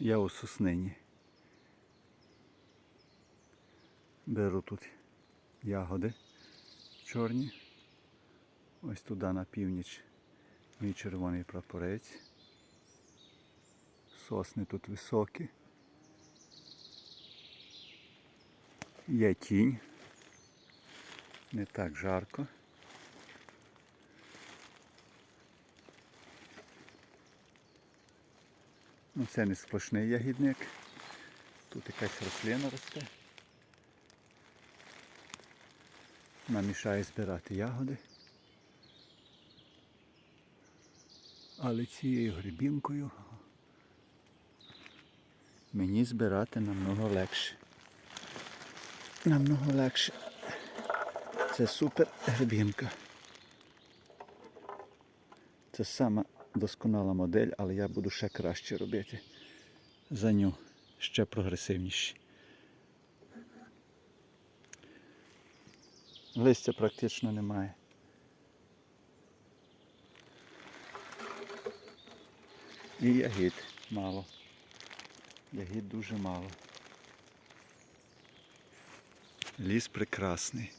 Я у соснині. Беру тут ягоди чорні. Ось туди на північ мій червоний прапорець. Сосни тут високі. Є тінь. Не так жарко. Ну, це не сплошний ягідник. Тут якась рослина росте. Намішає збирати ягоди. Але цією грибінкою мені збирати намного легше. Намного легше. Це супер грибінка. Це сама досконала модель, але я буду ще краще робити за ню, ще прогресивніші. Листя практично немає. І ягід мало. Ягід дуже мало. Ліс прекрасний.